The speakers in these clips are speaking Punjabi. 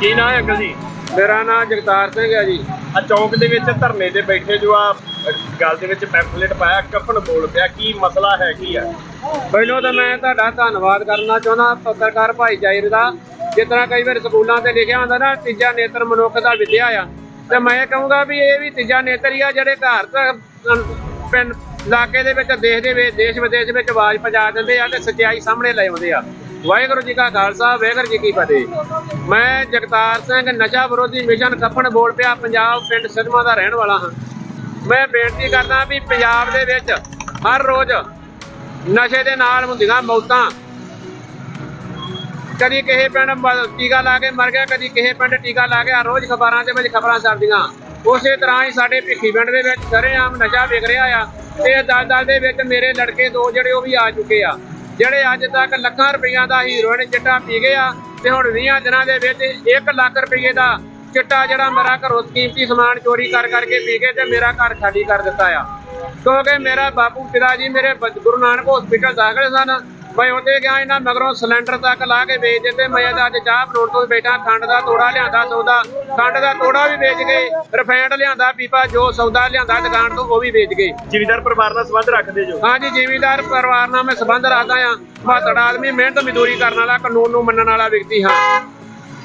ਕੀ ਨਾਂ ਹੈ ਅੰਕਲ ਜੀ? ਮੇਰਾ ਨਾਮ ਜਗਤਾਰ ਸਿੰਘ ਹੈ ਜੀ। ਆ ਚੌਂਕ ਦੇ ਵਿੱਚ ਧਰਨੇ ਤੇ ਬੈਠੇ ਜੋ ਆ ਗੱਲ ਦੇ ਵਿੱਚ ਪੈਂਫਲੇਟ ਪਾਇਆ ਕਫਨ ਬੋਲ ਪਿਆ ਕੀ ਮਸਲਾ ਹੈ ਕੀ ਆ ਪਹਿਲਾਂ ਤਾਂ ਮੈਂ ਤੁਹਾਡਾ ਧੰਨਵਾਦ ਕਰਨਾ ਚਾਹੁੰਦਾ ਪੱਤਰਕਾਰ ਭਾਈਚਾਰੇ ਦਾ। ਜਿਸ ਤਰ੍ਹਾਂ ਕਈ ਵਾਰ ਸਕੂਲਾਂ ਤੇ ਲਿਖਿਆ ਹੁੰਦਾ ਨਾ ਤੀਜਾ ਨੇਤਰ ਮਨੁੱਖ ਦਾ ਵਿਦਿਆ ਆ। ਤੇ ਮੈਂ ਕਹੂੰਗਾ ਵੀ ਇਹ ਵੀ ਤੀਜਾ ਨੇਤਰ ਹੀ ਆ ਜਿਹੜੇ ਘਰ ਤੱਕ ਪਿੰਡ ਇਲਾਕੇ ਦੇ ਵਿੱਚ ਦੇਸ਼ ਦੇ ਵਿੱਚ ਦੇਸ਼ ਵਿਦੇਸ਼ ਵਿੱਚ ਆਵਾਜ਼ ਪਹੁੰਚਾ ਦਿੰਦੇ ਆ ਤੇ ਸੱਚਾਈ ਸਾਹਮਣੇ ਲੈ ਆਉਂਦੇ ਆ। ਵਾਹਿਗੁਰੂ ਜੀ ਕਾ ਖਾਲਸਾ, ਵਾਹਿਗੁਰੂ ਜੀ ਕੀ ਫਤਿਹ। ਮੈਂ ਜਗਤਾਰ ਸਿੰਘ, ਨਸ਼ਾ ਵਿਰੋਧੀ ਮਿਸ਼ਨ ਖੱਪਣ ਬੋਲ ਪਿਆ, ਪੰਜਾਬ ਪਿੰਡ ਸਿਧਮਾ ਦਾ ਰਹਿਣ ਵਾਲਾ ਹਾਂ। ਮੈਂ ਬੇਨਤੀ ਕਰਦਾ ਵੀ ਪੰਜਾਬ ਦੇ ਵਿੱਚ ਹਰ ਰੋਜ਼ ਨਸ਼ੇ ਦੇ ਨਾਲ ਹੁੰਦੀਆਂ ਮੌਤਾਂ। ਕਦੀ ਕਿਸੇ ਪਿੰਡ ਟੀਕਾ ਲਾ ਕੇ ਮਰ ਗਿਆ, ਕਦੀ ਕਿਸੇ ਪਿੰਡ ਟੀਕਾ ਲਾ ਕੇ ਹਰ ਰੋਜ਼ ਖਬਰਾਂ ਦੇ ਵਿੱਚ ਖਬਰਾਂ ਛਪਦੀਆਂ। ਉਸੇ ਤਰ੍ਹਾਂ ਹੀ ਸਾਡੇ ਭਿੱਖੀ ਪਿੰਡ ਦੇ ਵਿੱਚ ਸਰੇਆਮ ਨਸ਼ਾ ਵਿਕ ਰਿਹਾ ਆ, ਤੇ ਦਲ ਦਲ ਦੇ ਵਿੱਚ ਮੇਰੇ ਲੜਕੇ ਦੋ ਜਿਹੜੇ ਉਹ ਵੀ ਆ ਚੁੱਕੇ ਆ। ਜਿਹੜੇ ਅੱਜ ਤੱਕ ਲੱਖਾਂ ਰੁਪਈਆ ਦਾ ਹੀਰੋਇਨ ਚਿੱਟਾ ਪੀ ਗਏ ਆ, ਤੇ ਹੁਣ 20 ਦਿਨਾਂ ਦੇ ਵਿੱਚ 1 ਲੱਖ ਰੁਪਈਏ ਦਾ ਚਿੱਟਾ ਜਿਹੜਾ ਮੇਰਾ ਘਰੋਂ ਕੀਮਤੀ ਸਮਾਨ ਚੋਰੀ ਕਰ ਕਰਕੇ ਪੀ ਗਏ ਤੇ ਮੇਰਾ ਘਰ ਖਾਲੀ ਕਰ ਦਿੱਤਾ ਆ। ਕਿਉਂਕਿ ਮੇਰਾ ਬਾਪੂ, ਪਿਤਾ ਜੀ, ਮੇਰੇ ਗੁਰੂ ਨਾਨਕ ਹਸਪੀਟਲ ਦਾਖਲ ਸਨ। ਮੈਂ ਉੱਥੇ ਗਿਆ ਇਹਨਾਂ ਮਗਰੋਂ ਸਿਲੰਡਰ ਤੱਕ ਲਾ ਕੇ ਵੇਚ ਦਿੱਤੇ। ਮੈਂ ਤਾਂ ਅੱਜ ਚਾਹ ਬਣਾਉਣ ਤੋਂ ਬੈਠਾ ਖੰਡ ਦਾ ਤੋੜਾ ਲਿਆਂਦਾ ਸੌਦਾ। ਖੰਡ ਦਾ ਤੋੜਾ ਵੀ ਵੇਚ ਗਏ ਰਿਫਾਈਂਡ ਲਿਆਂਦਾ ਪੀਪਾ ਜੋ ਸੌਦਾ ਲਿਆਂਦਾ ਦੁਕਾਨ ਤੋਂ ਉਹ ਵੀ ਵੇਚ ਗਏ। ਜ਼ਿਮੀਦਾਰ ਪਰਿਵਾਰ ਨਾਲ ਸੰਬੰਧ ਰੱਖਦੇ ਜੋ? ਹਾਂਜੀ ਜ਼ਿਮੀਂਦਾਰ ਪਰਿਵਾਰ ਨਾਲ ਮੈਂ ਸੰਬੰਧ ਰੱਖਦਾ ਆ ਮਾਤੜ ਆਦਮੀ ਮਿਹਨਤ ਮਜ਼ਦੂਰੀ ਕਰਨ ਵਾਲਾ ਕਾਨੂੰਨ ਨੂੰ ਮੰਨਣ ਵਾਲਾ ਵਿਅਕਤੀ ਹਾਂ।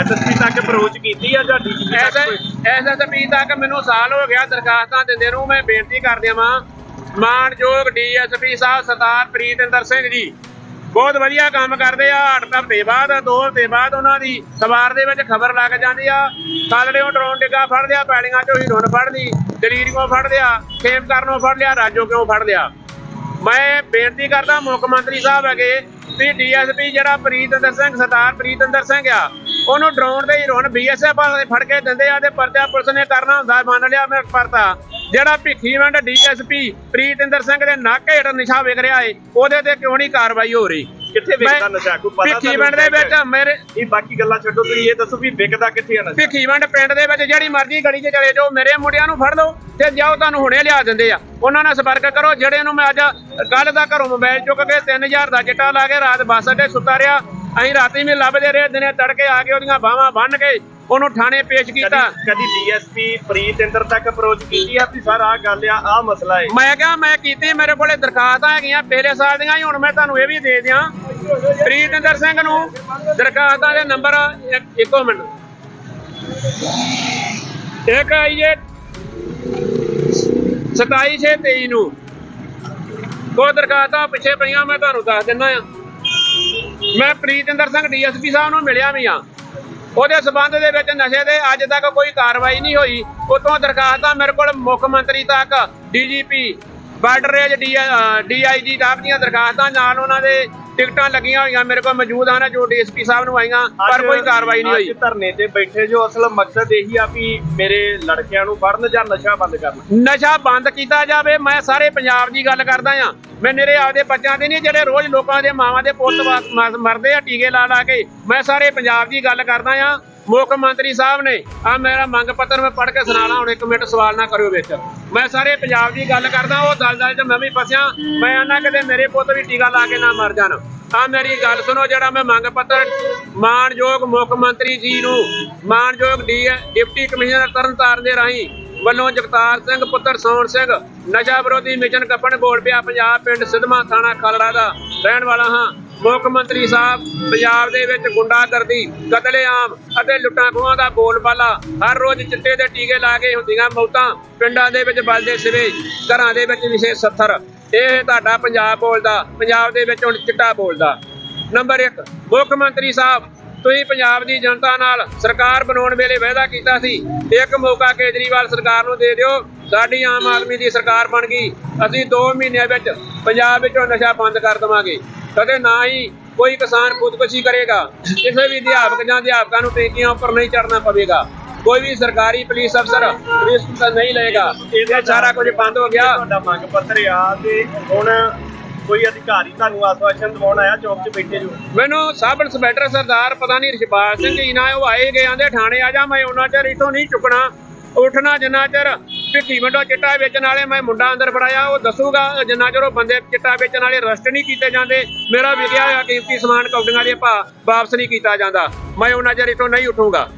ਐਸਐਸਪੀ ਤੱਕ ਅਪਰੋਚ ਕੀਤੀ ਆ ਜਾਂ ਡੀਜੀਪੀ ਤੱਕ ਕੋਈ? ਐਸਐਸਪੀ ਤੱਕ ਮੈਨੂੰ ਸਾਲ ਹੋ ਗਿਆ ਦਰਖਾਸਤਾਂ ਦਿੰਦੇ ਨੂੰ ਮੈਂ ਬੇਨਤੀ ਕਰਦਿਆਂ ਵਾਂ ਮਾਨਯੋਗ ਡੀਐਸਪੀ ਸਾਹਿਬ ਸਰਦਾਰ ਪ੍ਰੀਤਿੰਦਰ ਸਿੰਘ ਜੀ ਬਹੁਤ ਵਧੀਆ ਕੰਮ ਕਰਦੇ ਆ। ਅੱਠ ਹਫ਼ਤੇ ਬਾਅਦ ਦੋ ਹਫ਼ਤੇ ਬਾਅਦ ਉਹਨਾਂ ਦੀ ਸਵਾਰ ਦੇ ਵਿੱਚ ਖਬਰ ਲੱਗ ਜਾਂਦੀ ਆ। ਕਾਲੜਿਓਂ ਡਰੋਨ ਡਿੱਗਾ ਫੜ ਲਿਆ ਪੈਲੀਆਂ ਚੋਂ ਹੀਰੋਨ ਫੜ ਲਈ ਦਲੀਰੀਓਂ ਫੜ ਲਿਆ ਖੇਮ ਕਰਨੋਂ ਫੜ ਲਿਆ ਰਾਜੋ ਕਿਉਂ ਫੜ ਲਿਆ? ਮੈਂ ਬੇਨਤੀ ਕਰਦਾ ਮੁੱਖ ਮੰਤਰੀ ਸਾਹਿਬ ਹੈਗੇ ਵੀ ਡੀਐਸਪੀ ਜਿਹੜਾ ਪ੍ਰੀਤਿੰਦਰ ਸਿੰਘ ਸਰਦਾਰ ਪ੍ਰੀਤਿੰਦਰ ਸਿੰਘ ਆ ਉਹਨੂੰ ਡਰਾਉਣ ਦੇ ਹੀਰੋਨ ਬੀਐਸਐਫ ਵਾਲੇ ਫੜ ਕੇ ਦਿੰਦੇ ਆ ਤੇ ਪਰਚਾ ਪੁਲਿਸ ਨੇ ਕਰਨਾ ਹੁੰਦਾ ਮੰਨ ਲਿਆ ਮੈਂ ਪਰਤਾ ਜਿਹੜਾ ਭਿੱਖੀਵੰਡ ਡੀਐਸਪੀ ਪ੍ਰੀਤਿੰਦਰ ਸਿੰਘ ਦੇ ਨੱਕ ਹੇਠ ਨਿਸ਼ਾ ਵਿਕ ਰਿਹਾ ਏ ਉਹਦੇ ਤੇ ਕਿਉਂ ਨਹੀਂ ਕਾਰਵਾਈ ਹੋ ਰਹੀ? ਕਿੱਥੇ ਵਿਕਦਾ ਨਸ਼ਾ? ਕੋਈ ਪਤਾ ਭਿੱਖੀਵੰਡ ਦੇ ਵਿੱਚ ਮੇਰੇ ਇਹ ਬਾਕੀ ਗੱਲਾਂ ਛੱਡੋ ਤੁਸੀਂ ਇਹ ਦੱਸੋ ਵੀ ਵਿਕਦਾ ਕਿੱਥੇ ਆ ਨਸ਼ਾ? ਭਿੱਖੀਵੰਡ ਪਿੰਡ ਦੇ ਵਿੱਚ ਜਿਹੜੀ ਮਰਜ਼ੀ ਗਲੀ 'ਚ ਚਲੇ ਜਾਓ ਮੇਰੇ ਮੁੰਡਿਆਂ ਨੂੰ ਫੜ ਲਓ ਤੇ ਜਾਓ ਤੁਹਾਨੂੰ ਹੁਣੇ ਲਿਆ ਦਿੰਦੇ ਆ। ਉਹਨਾਂ ਨਾਲ ਸੰਪਰਕ ਕਰੋ ਜਿਹੜੇ ਨੂੰ ਮੈਂ ਅੱਜ ਕੱਲ ਦਾ ਘਰੋਂ ਮੋਬਾਈਲ ਚੁੱਕ ਕੇ 3000 ਦਾ ਚਿੱਟਾ ਲਾ ਕੇ ਰਾਤ ਬੱਸ ਅੱਡੇ ਸੁੱਤਾ ਰਿਹਾ ਅਸੀਂ ਰਾਤੀ ਵੀ ਲੱਭਦੇ ਰਹੇ ਦਿਨੇ ਤੜਕੇ ਆ ਕੇ ਉਹਦੀਆਂ ਬਾਹਾਂ ਬੰਨ ਕੇ ਉਹਨੂੰ ਥਾਣੇ ਪੇਸ਼ ਕੀਤਾ। ਕਦੀ ਡੀਐਸਪੀ ਪ੍ਰੀਤਿੰਦਰ ਤੱਕ ਅਪਰੋਚ ਕੀਤੀ ਆ ਵੀ ਸਰ ਆਹ ਗੱਲ ਆ ਆਹ ਮਸਲਾ ਹੈ ਮੈਂ ਕਿਹਾ ਮੈਂ ਕੀਤੀ ਮੇਰੇ ਕੋਲੇ ਦਰਖਾਸਤਾਂ ਹੈਗੀਆਂ ਪਿਛਲੇ ਸਾਲ ਦੀਆਂ ਹੀ ਹੁਣ ਮੈਂ ਤੁਹਾਨੂੰ ਇਹ ਵੀ ਦੇ ਦਿਆਂ। ਪ੍ਰੀਤਿੰਦਰ ਸਿੰਘ ਨੂੰ ਦਰਖਾਸਤਾਂ ਦੇ ਨੰਬਰ ਇੱਕ- ਮਿੰਟ। ਇੱਕ ਆਈਏ 27623 ਨੂੰ। ਉਹ ਦਰਖਾਸਤਾਂ ਪਿੱਛੇ ਪਈਆਂ ਮੈਂ ਤੁਹਾਨੂੰ ਦੱਸ ਦਿੰਦਾ ਆ ਮੈਂ ਪ੍ਰੀਤਿੰਦਰ ਸਿੰਘ ਡੀਐਸਪੀ ਸਾਹਿਬ ਨੂੰ ਮਿਲਿਆ ਵੀ ਆ ਉਹਦੇ ਸਬੰਧ ਦੇ ਵਿੱਚ ਨਸ਼ੇ ਦੇ ਅੱਜ ਤੱਕ ਕੋਈ ਕਾਰਵਾਈ ਨਹੀਂ ਹੋਈ। ਉਤੋਂ ਦਰਖਾਸਤਾਂ ਮੇਰੇ ਕੋਲ ਮੁੱਖ ਮੰਤਰੀ ਤੱਕ, ਡੀਜੀਪੀ ਬਾਰਡਰ ਰੇਂਜ ਡੀਆਈਜੀ ਸਾਹਿਬ ਦੀਆਂ ਦਰਖਾਸਤਾਂ, ਨਾਲ ਉਹਨਾਂ ਦੇ ਟਿਕਟਾਂ ਲੱਗੀਆਂ ਹੋਈਆਂ ਮੇਰੇ ਕੋਲ ਮੌਜੂਦ ਹਨ ਜੋ ਡੀਐਸਪੀ ਸਾਹਿਬ ਨੂੰ ਆਈਆਂ ਪਰ ਕੋਈ ਕਾਰਵਾਈ ਨਹੀਂ ਹੋਈ। ਅੱਜ ਧਰਨੇ ਤੇ ਬੈਠੇ ਜੋ ਅਸਲ ਮਕਸਦ ਇਹੀ ਆ ਵੀ ਮੇਰੇ ਲੜਕਿਆਂ ਨੂੰ ਫੜਨ ਜਾਂ ਨਸ਼ਾ ਬੰਦ ਕਰਨ। ਨਸ਼ਾ ਬੰਦ ਕੀਤਾ ਜਾਵੇ ਮੈਂ ਸਾਰੇ ਪੰਜਾਬ ਦੀ ਗੱਲ ਕਰਦਾ ਆ ਮੈਂ ਮੇਰੇ ਆਪਦੇ ਬੱਚਿਆਂ ਦੇ ਨਹੀਂ ਜਿਹੜੇ ਰੋਜ਼ ਲੋਕਾਂ ਦੇ ਮਾਵਾਂ ਦੇ ਪੁੱਤ ਮਰਦੇ ਆ ਟੀਕੇ ਲਾ ਲਾ ਕੇ ਮੈਂ ਸਾਰੇ ਪੰਜਾਬ ਦੀ ਗੱਲ ਕਰਦਾ ਆ ਮੁੱਖ ਮੰਤਰੀ ਸਾਹਿਬ ਨੇ ਆ ਮੇਰਾ ਮੰਗ ਪੱਤਰ ਮੈਂ ਪੜ੍ਹ ਕੇ ਸੁਣਾਣਾ ਹੁਣ ਇੱਕ ਮਿੰਟ ਸਵਾਲ ਨਾ ਕਰਿਓ ਵਿੱਚ। ਮੈਂ ਸਾਰੇ ਪੰਜਾਬ ਦੀ ਗੱਲ ਕਰਦਾ ਉਹ ਦਲ ਦਲ 'ਚ ਮੈਂ ਵੀ ਫਸਿਆ ਮੈਂ ਆਨਾ ਕਿਤੇ ਮੇਰੇ ਪੁੱਤ ਵੀ ਟੀਕਾ ਲਾ ਕੇ ਨਾ ਮਰ ਜਾਣ। ਆ ਮੇਰੀ ਗੱਲ ਸੁਣੋ ਜਿਹੜਾ ਮੈਂ ਮੰਗ ਪੱਤਰ ਮਾਨਯੋਗ ਮੁੱਖ ਮੰਤਰੀ ਜੀ ਨੂੰ, ਮਾਨਯੋਗ ਡਿਪਟੀ ਕਮਿਸ਼ਨਰ ਤਰਨਤਾਰਨ ਦੇ ਰਾਹੀਂ ਵੱਲੋਂ ਜਗਤਾਰ ਸਿੰਘ, ਪੁੱਤਰ ਸੌਣ ਸਿੰਘ, ਨਸ਼ਾ ਵਿਰੋਧੀ ਮਿਸ਼ਨ ਕੱਪਣ ਪਿਆ ਪੰਜਾਬ ਪਿੰਡ ਸਿਧਮਾ ਥਾਣਾ ਖਾਲੜਾ ਦਾ ਰਹਿਣ ਵਾਲਾ ਹਾਂ। ਮੁੱਖ ਮੰਤਰੀ ਸਾਹਿਬ, ਪੰਜਾਬ ਦੇ ਵਿੱਚ ਗੁੰਡਾਗਰਦੀ, ਕਤਲੇਆਮ ਅਤੇ ਲੁੱਟਾਂ ਖੋਹਾਂ ਦਾ ਬੋਲਬਾਲਾ ਹਰ ਰੋਜ਼ ਚਿੱਟੇ ਦੇ ਟੀਕੇ ਲਾ ਕੇ ਹੁੰਦੀਆਂ ਮੌਤਾਂ ਪਿੰਡਾਂ ਦੇ ਵਿੱਚ ਬਲਦੇ ਸਿਰੇ, ਘਰਾਂ ਦੇ ਵਿੱਚ ਵਿਸ਼ੇ ਸੱਥਰ। ਇਹ ਤੁਹਾਡਾ ਪੰਜਾਬ ਬੋਲਦਾ, ਪੰਜਾਬ ਦੇ ਵਿੱਚ ਹੁਣ ਚਿੱਟਾ ਬੋਲਦਾ। ਨੰਬਰ 1 ਮੁੱਖ ਮੰਤਰੀ ਸਾਹਿਬ, ਤੁਸੀਂ ਪੰਜਾਬ ਦੀ ਜਨਤਾ ਨਾਲ ਸਰਕਾਰ ਬਣਾਉਣ ਵੇਲੇ ਵਾਅਦਾ ਕੀਤਾ ਸੀ। ਇੱਕ ਮੌਕਾ ਕੇਜਰੀਵਾਲ ਸਰਕਾਰ ਨੂੰ ਦੇ ਦਿਓ, ਸਾਡੀ ਆਮ ਆਦਮੀ ਦੀ ਸਰਕਾਰ ਬਣ ਗਈ। ਅਸੀਂ 2 ਮਹੀਨਿਆਂ ਵਿੱਚ ਪੰਜਾਬ ਵਿੱਚੋਂ ਨਸ਼ਾ ਬੰਦ ਕਰ ਦੇਵਾਂਗੇ। ਕਦੇ ਨਾ ਹੀ ਕੋਈ ਕਿਸਾਨ ਖੁਦਕੁਸ਼ੀ ਕਰੇਗਾ। ਕਿਸੇ ਵੀ ਅਧਿਆਪਕ ਜਾਂ ਅਧਿਆਪਕਾਂ ਨੂੰ ਟੇਕੀਆਂ ਉੱਪਰ ਨਹੀਂ ਚੜਨਾ ਪਵੇਗਾ। ਕੋਈ ਵੀ ਸਰਕਾਰੀ ਪੁਲਿਸ ਅਫਸਰ ਰਿਸਕ ਤਾਂ ਨਹੀਂ ਲਏਗਾ। ਇਹ ਸਾਰਾ ਕੁਝ ਬੰਦ ਹੋ ਗਿਆ। ਤੁਹਾਡਾ ਮੰਗ ਪੱਤਰ ਆ ਤੇ ਹੁਣ ਕੋਈ ਅਧਿਕਾਰੀ ਤੁਹਾਨੂੰ ਆਸਵਾਸ਼ਨ ਦਿਵਾਉਣ ਆਇਆ ਚੌਕ 'ਚ ਬੈਠੇ ਜੋ? ਮੈਨੂੰ ਸਬ ਇੰਸਪੈਕਟਰ ਸਰਦਾਰ ਪਤਾ ਨਹੀਂ ਰਿਸ਼ਪਾਲ ਸਿੰਘ ਜੀ ਨਾ ਉਹ ਆਏ ਗਏ ਆਂਦੇ ਥਾਣੇ ਆ ਜਾ ਮੈਂ ਉਹਨਾਂ ਚਿਰ ਇਥੋਂ ਨਹੀਂ ਚੁੱਕਣਾ। ਉੱਠਣਾ ਜਿੰਨਾ ਚਿਰ ਭਿੱਖੀ ਵੰਡੋ ਚਿੱਟਾ ਵੇਚਣ ਵਾਲੇ ਮੈਂ ਮੁੰਡਾ ਅੰਦਰ ਫੜਾਇਆ ਉਹ ਦੱਸੂਗਾ ਜਿੰਨਾ ਚਿਰ ਉਹ ਬੰਦੇ ਚਿੱਟਾ ਵੇਚਣ ਵਾਲੇ ਅਰੈਸਟ ਨਹੀਂ ਕੀਤੇ ਜਾਂਦੇ। ਮੇਰਾ ਵਿਗਿਆ ਹੋਇਆ ਕੀਮਤੀ ਸਮਾਨ ਕੌਡੀਆਂ ਦੇ ਭਾ ਵਾਪਸ ਨਹੀਂ ਕੀਤਾ ਜਾਂਦਾ। ਮੈਂ ਉਹਨਾਂ ਚਿਰ ਇਥੋਂ ਨਹੀਂ ਉੱਠੂਗਾ।